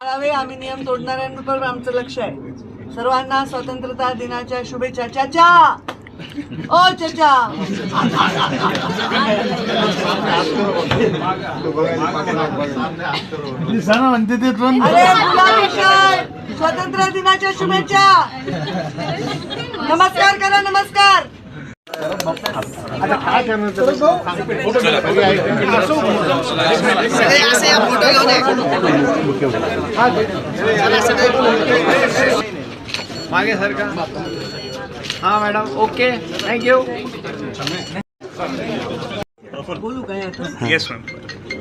पाळावे आम्ही नियम तोडणाऱ्यांवर आमचं लक्ष आहे. सर्वांना स्वतंत्रता दिनाच्या शुभेच्छा. चाचा! ओ चाचा! दिसाना म्हणते ते अरे स्वातंत्र्य दिनाच्या शुभेच्छा. नमस्कार करा नमस्कार. मागे सर का हा मॅडम ओके थँक्यू बोलू काय आता येस मॅम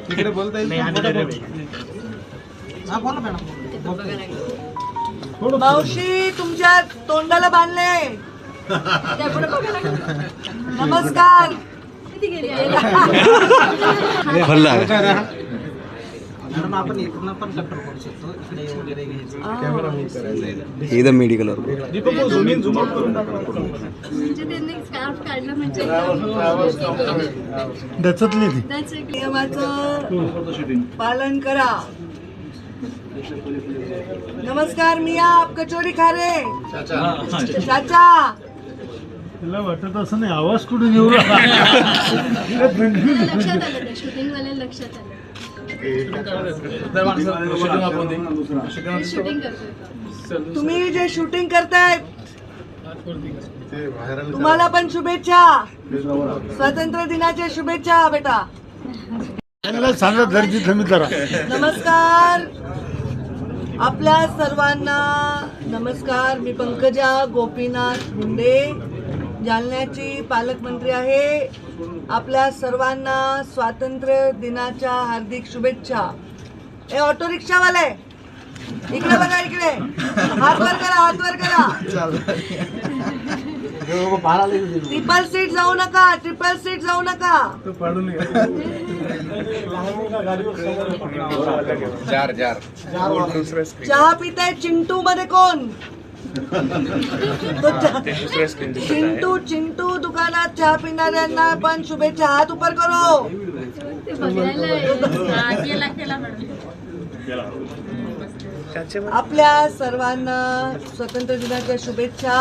तिकडे बोलता येईल मावशी तुमच्या तोंडाला बांधले नमस्कार. आपण इकडनं पण कंट्रोल करू शकतो. इकडे वगैरे घ्यायचं. एकदम मेडिकलवर म्हणजे त्यांनी स्कार्फ काढला म्हणजे पालन करा. नमस्कार मिया आप कचोरी खा रे चाचा. तिला वाटत असं नाही आवाज कुठे घेऊ राहिला लक्षात आलं ते शूटिंग वाले लक्षात आलं. शूटिंग करतोय. तुम्ही जे शूटिंग करताय तुम्हाला पण शुभेच्छा. स्वातंत्र्य दिनाच्या शुभेच्छा बेटा. त्यांना सांगा गर्दी कमी करा. नमस्कार. आपल्या सर्वांना नमस्कार. मी पंकजा गोपीनाथ मुंडे. जालन्याची पालकमंत्री आहे. आपल्या सर्वांना स्वातंत्र्य दिनाच्या हार्दिक शुभेच्छा. ए ऑटो रिक्षावाले इकडे बघा इकडे. हात वर करा हात वर करा. ट्रिपल सीट जाऊ नका ट्रिपल सीट जाऊ नका. चार चार. चहा पिताय चिंटू मध्ये कोण? चिंटू चिंटू दुकानात चहा पिणाऱ्यांना पण शुभेच्छा. हात उपर करो. आपल्या सर्वांना स्वतंत्र दिनाच्या शुभेच्छा.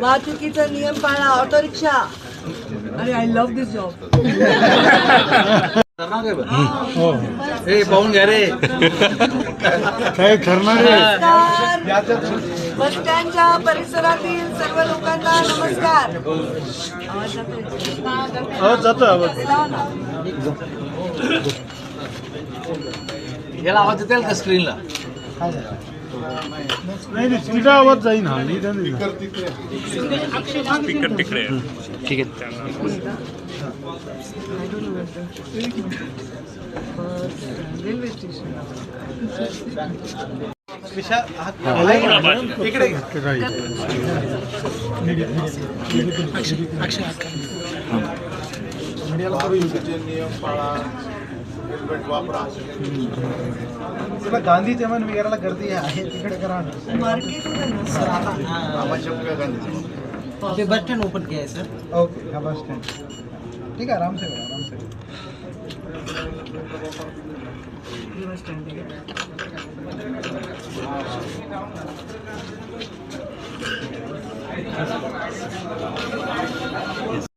वाहतुकीचा नियम पाळा. Auto rickshaw. अरे आय लव्ह दिस जॉब पाहून घ्या रे. काय करणारे बस स्टँडच्या परिसरातील सर्व लोकांना नमस्कार. आवाज जातोय? आवाज. जातो. आवाज लावा ना. याला आवाज येते का स्क्रीनला नाही नाही तिचा आवाज जाईन. हा स्पीकर तिकडे आहे. ठीक आहे. whether. रेल्वे तुला गांधी चमन वगैरेला गर्दी आहे तिकडे करा मार्केट ते बस स्टँड ओपन किया है सर ओके हाँ बस स्टैंड ठीक है आराम से करो आराम से मला दुसरं चालू आहे.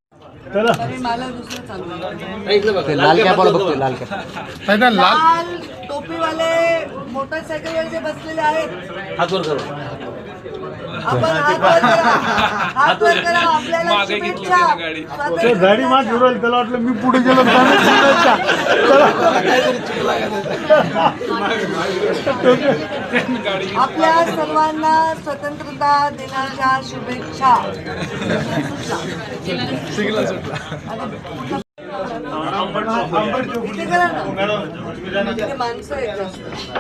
ते लाल कॅपवाला बघतोय लाल कॅप. पहिला लाल लाल टोपीवाले मोटरसायकलवर जे बसलेले आहेत. हात वर करू आपण हात वर करा. हात वर करा. आपल्याला शुभेच्छा. तो स्वातंत्र्य गाडी माग उडवली त्याला वाटलं मी पुढे गेलो त्याने. आपल्या सर्वांना स्वतंत्रता दिनाच्या शुभेच्छा इथे करा ना इथे माणसं आहेत जास्त.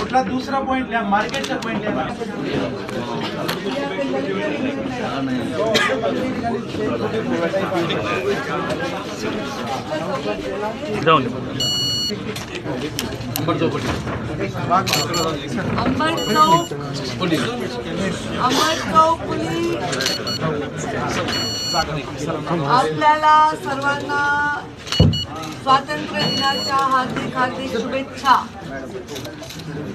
कुठला दुसरा पॉइंट लिहा मार्केटचा पॉइंट लिहा. जाऊन अंबड चौक अंबड चौक पोलीस आपल्याला सर्वांना स्वातंत्र्य दिनाच्या हार्दिक हार्दिक शुभेच्छा.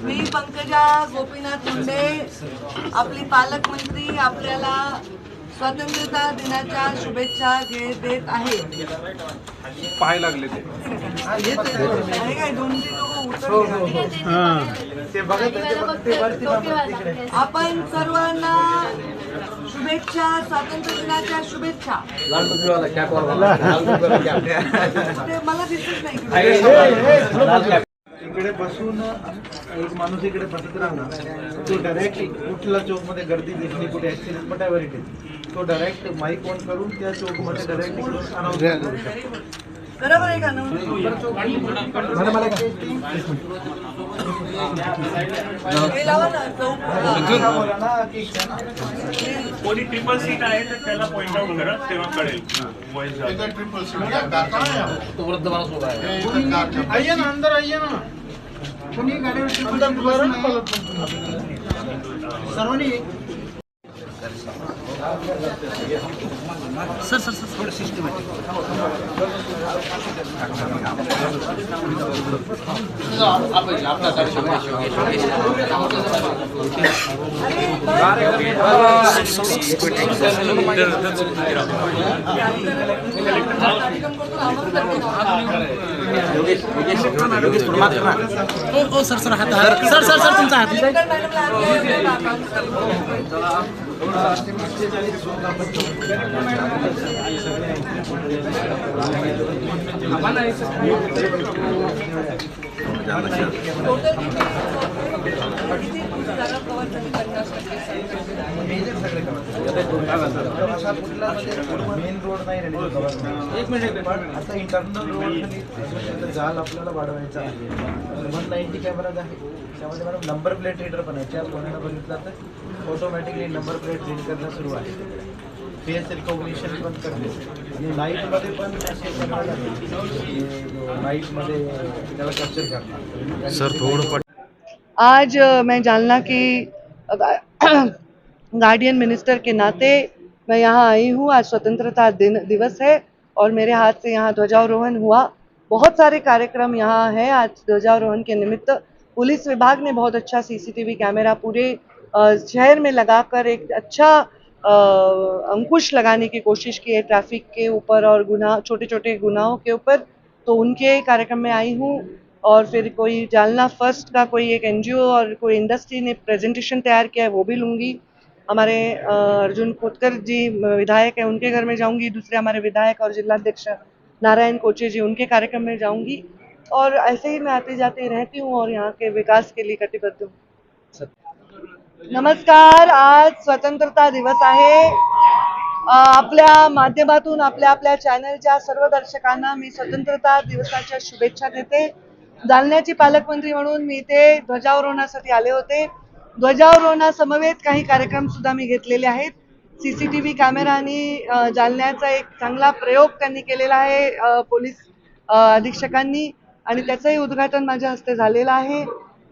मी पंकजा गोपीनाथ मुंडे आपली पालकमंत्री आपल्याला स्वातंत्र्यता दिनाच्या शुभेच्छा देत आहे पाहायला लागले ते काय दोन तीन लोक हां. आपण सर्वांना शुभेच्छा स्वातंत्र्य दिनाच्या शुभेच्छा ते मला दिसत नाही इकडे बसून एक माणूस इकडे बसत राहणार तो डायरेक्ट कुठल्या चौकमध्ये गर्दी दिसली कुठे ऍक्सिडेंट whatever it is. तो डायरेक्ट माईक ऑन करून त्या चौकमध्ये डायरेक्ट अनाऊन्स करू शकतो. बरोबर आहे का ना ना ना कोणी ट्रिपल सीट आहे तर त्याला पॉइंट आउट करा तेव्हा कळेल. वय झालं. आइए ना. सर्वांनी सर सर सर थोडं सिस्टमॅटिक अंदर आइए ना कोणी गाडीवर अंदर बसून नाही. सर्वांनी असा कुठला मेन रोड नाही एक मिनिट. आता इंटरनल रोड जाल आपल्याला वाढवायचा आहे. वन नाईन्टी कॅमेराज आहे. त्यामध्ये मॅडम नंबर प्लेट रीडर पण आहे. त्या कोणाला बघितला तर ऑटोमॅटिकली नंबर प्लेट रीड करणं सुरू आहे. फेस रिकॉग्निशन पण करते. आणि नाईटमध्ये पण असे नाईटमध्ये त्याला कॅप्चर करणार सर थोडं आज मैं जालना की गार्डियन मिनिस्टर के नाते मैं यहाँ आई हूँ। आज स्वतंत्रता दिन, दिवस है और मेरे हाथ से यहाँ ध्वजारोहण हुआ। बहुत सारे कार्यक्रम यहाँ हैं। आज ध्वजारोहण के निमित्त पुलिस विभाग ने बहुत अच्छा सीसीटीवी कैमरा पूरे शहर में लगाकर एक अच्छा अंकुश लगाने की कोशिश की है ट्रैफ़िक के ऊपर और गुनाह छोटे छोटे गुनाहों के ऊपर। तो उनके कार्यक्रम में आई हूँ। और फिर कोई जालना फ़र्स्ट का कोई एक एनजीओ और कोई इंडस्ट्री ने प्रेजेंटेशन तैयार किया है वो भी लूँगी। हमारे अर्जुन खोतकर जी विधायक हैं उनके घर में जाऊँगी। दूसरे हमारे विधायक और जिलाध्यक्ष नारायण कोचे जी उनके कार्यक्रम में जाऊँगी। और ऐसे ही मैं आते जाते रहती हूँ और यहाँ के विकास के लिए कटिबद्ध हूँ। नमस्कार आज स्वतंत्रता दिवस आहे। अ, आपल्या माध्यमातून आपल्या आपल्या सर्व दर्शकांना मी स्वतंत्रता दिवसाच्या शुभेच्छा देते. जालन्याची पालकमंत्री म्हणून मी इथे ध्वजारोहणासाठी आले होते. ध्वजारोहणासमवेत काही कार्यक्रम सुद्धा मी घेतलेले आहेत. सी सी कॅमेरा आणि कॅमेरानी जालन्याचा एक चांगला प्रयोग त्यांनी केलेला आहे पोलीस अधीक्षकांनी. आणि त्याचंही उद्घाटन माझ्या हस्ते झालेलं आहे.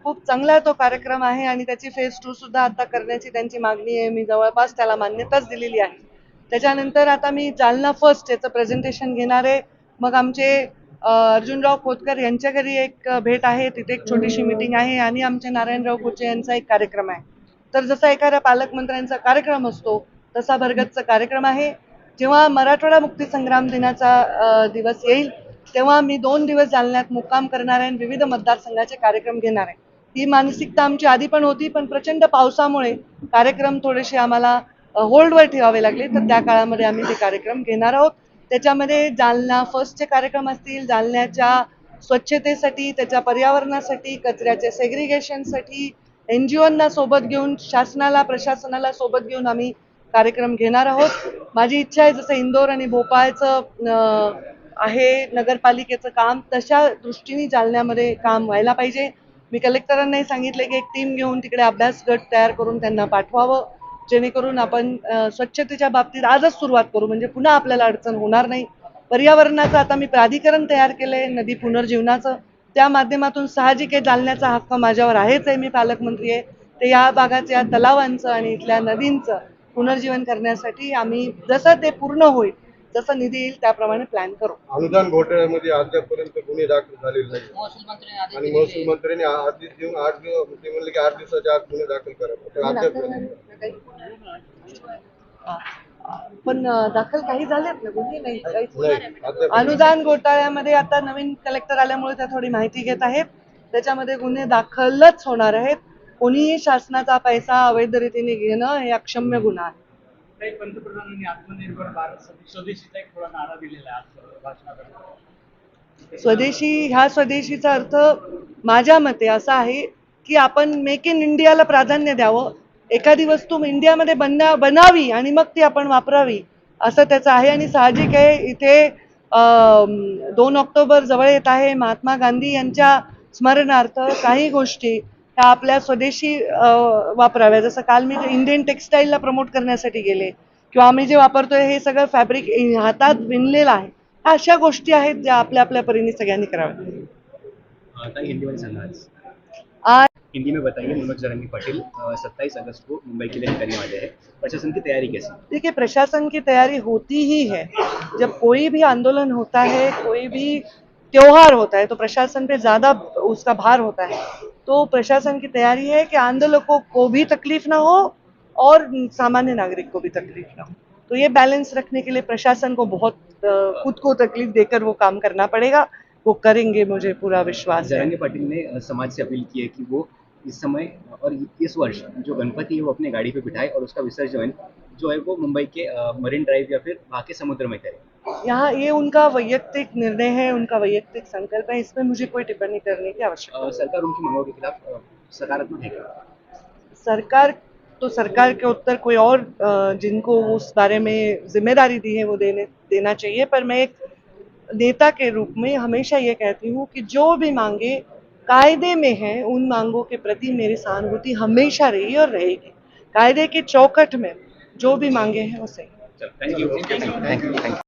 खूप चांगला तो कार्यक्रम आहे आणि त्याची फेज टू सुद्धा आता करण्याची त्यांची मागणी आहे. मी जवळपास त्याला मान्यताच दिलेली आहे. त्याच्यानंतर आता मी जालना फर्स्ट याचं प्रेझेंटेशन घेणार आहे. मग आमचे अर्जुनराव खोतकर यांच्या घरी एक भेट आहे. तिथे एक छोटीशी मीटिंग आहे आणि आमचे नारायणराव कोचे यांचा एक कार्यक्रम आहे. तर जसा एखाद्या पालकमंत्र्यांचा कार्यक्रम असतो तसा भरगतचा कार्यक्रम आहे. जेव्हा मराठवाडा मुक्ती संग्राम दिनाचा दिवस येईल तेव्हा मी दोन दिवस जालन्यात मुक्काम करणार आहे आणि विविध मतदारसंघाचे कार्यक्रम घेणार आहे. ही मानसिकता आमची आधी पण होती पण प्रचंड पावसामुळे कार्यक्रम थोडेसे आम्हाला होल्डवर ठेवावे लागले. तर त्या काळामध्ये आम्ही ते कार्यक्रम घेणार आहोत. त्याच्यामध्ये जालना फर्स्टचे कार्यक्रम असतील जालन्याच्या स्वच्छतेसाठी त्याच्या पर्यावरणासाठी कचऱ्याचे सेग्रिगेशनसाठी एन जी ओंना सोबत घेऊन शासनाला प्रशासनाला सोबत घेऊन आम्ही कार्यक्रम घेणार आहोत. माझी इच्छा आहे जसं इंदोर आणि भोपाळचं अं, आहे नगरपालिकेचं काम तशा दृष्टीने जालन्यामध्ये काम व्हायला पाहिजे. मी कलेक्टरांनाही सांगितले की एक टीम घेऊन तिकडे अभ्यास गट तयार करून त्यांना पाठवावं. जेणेकरून आपण स्वच्छतेच्या बाबतीत आजच सुरुवात करू. म्हणजे पुन्हा आपल्याला अडचण होणार नाही. पर्यावरणाचं आता मी प्राधिकरण तयार केलंय नदी पुनर्जीवनाचं. त्या माध्यमातून साहजिक आहे जालण्याचा हक्क माझ्यावर आहेच आहे. मी पालकमंत्री आहे. ते या भागाच्या तलावांचं आणि इथल्या नदींचं पुनर्जीवन करण्यासाठी आम्ही जसं ते पूर्ण होईल जसा निधी येईल त्याप्रमाणे प्लॅन करू. अनुदान घोटाळ्यामध्ये अद्यापर्यंत गुन्हे दाखल झालेले नाही आणि महसूल मंत्र्यांनी आदेश देऊन आठ दिवस ते म्हणले की आठ दिवसाच्या आत गुन्हे दाखल करा. पण दाखल काही झालेत ना? गुन्हे नाही काहीच नाही. अद्याप अनुदान घोटाळ्यामध्ये आता नवीन कलेक्टर आल्यामुळे त्या थोडी माहिती घेत आहेत. त्याच्यामध्ये गुन्हे दाखलच होणार आहेत. कोणीही शासनाचा पैसा अवैध रीतीने घेणं हे अक्षम्य गुन्हा आहे. काही पंतप्रधानांनी आत्मनिर्भर भारत स्वदेशीचा एक थोडा नारा दिलेला आहे भाषणात स्वदेशी ह्या स्वदेशीचा अर्थ माझ्या मते असा आहे की आपण मेक इन इंडियाला प्राधान्य द्यावं. एखादी वस्तू इंडियामध्ये बनना बनावी आणि मग ती आपण वापरावी असं त्याचं आहे. आणि साहजिक आहे इथे दोन ऑक्टोबर जवळ येत आहे. महात्मा गांधी यांच्या स्मरणार्थ काही गोष्टी ह्या आपल्या स्वदेशी वापराव्या. जसं काल मी इंडियन टेक्स्टाईलला प्रमोट करण्यासाठी गेले किंवा आम्ही जे वापरतोय हे सगळं फॅब्रिक हातात विणलेलं आहे अशा गोष्टी आहेत ज्या आपल्या आपल्या परीने सगळ्यांनी कराव्या. हिंदी में बताइए मनोज जरंगी पाटिल सत्ताईस अगस्त को मुंबई के लिए निकलने वाले हैं। प्रशासन की तैयारी कैसी? देखिए प्रशासन की तैयारी होती ही है। जब कोई भी आंदोलन होता है कोई भी त्योहार होता है तो प्रशासन पे ज़्यादा उसका भार होता है। तो प्रशासन की तैयारी है कि आंदोलकों को भी तकलीफ़ ना हो और सामान्य नागरिक को भी तकलीफ़ ना हो। तो ये बैलेंस रखने के लिए प्रशासन को बहुत खुद को तकलीफ़ देकर वो काम करना पड़ेगा। वो करेंगे, मुझे पूरा विश्वास है। पाटिल ने समाज से अपील की है कि वो इस समय और इस वर्ष जो गणपति है वो अपने गाड़ी पे बिठाए और उसका विसर्जन जो है वो मुंबई के मरीन ड्राइव या फिर वहाँ के समुद्र में करे। यहाँ ये उनका वैयक्तिक निर्णय है उनका वैयक्तिक संकल्प है इसमें मुझे कोई टिप्पणी करने की आवश्यकता सरकार उनकी मांगों के खिलाफ सकारात्मक है सरकार तो सरकार के उत्तर कोई और जिनको उस बारे में ज़िम्मेदारी दी है वो देने देना चाहिए। पर मैं एक नेता के रूप में हमेशा ये कहती हूँ कि जो भी मांगे कायदे में है उन मांगों के प्रति मेरी सहानुभूति हमेशा रही और रहेगी। कायदे के चौकट में जो भी मांगे हैं वो सही।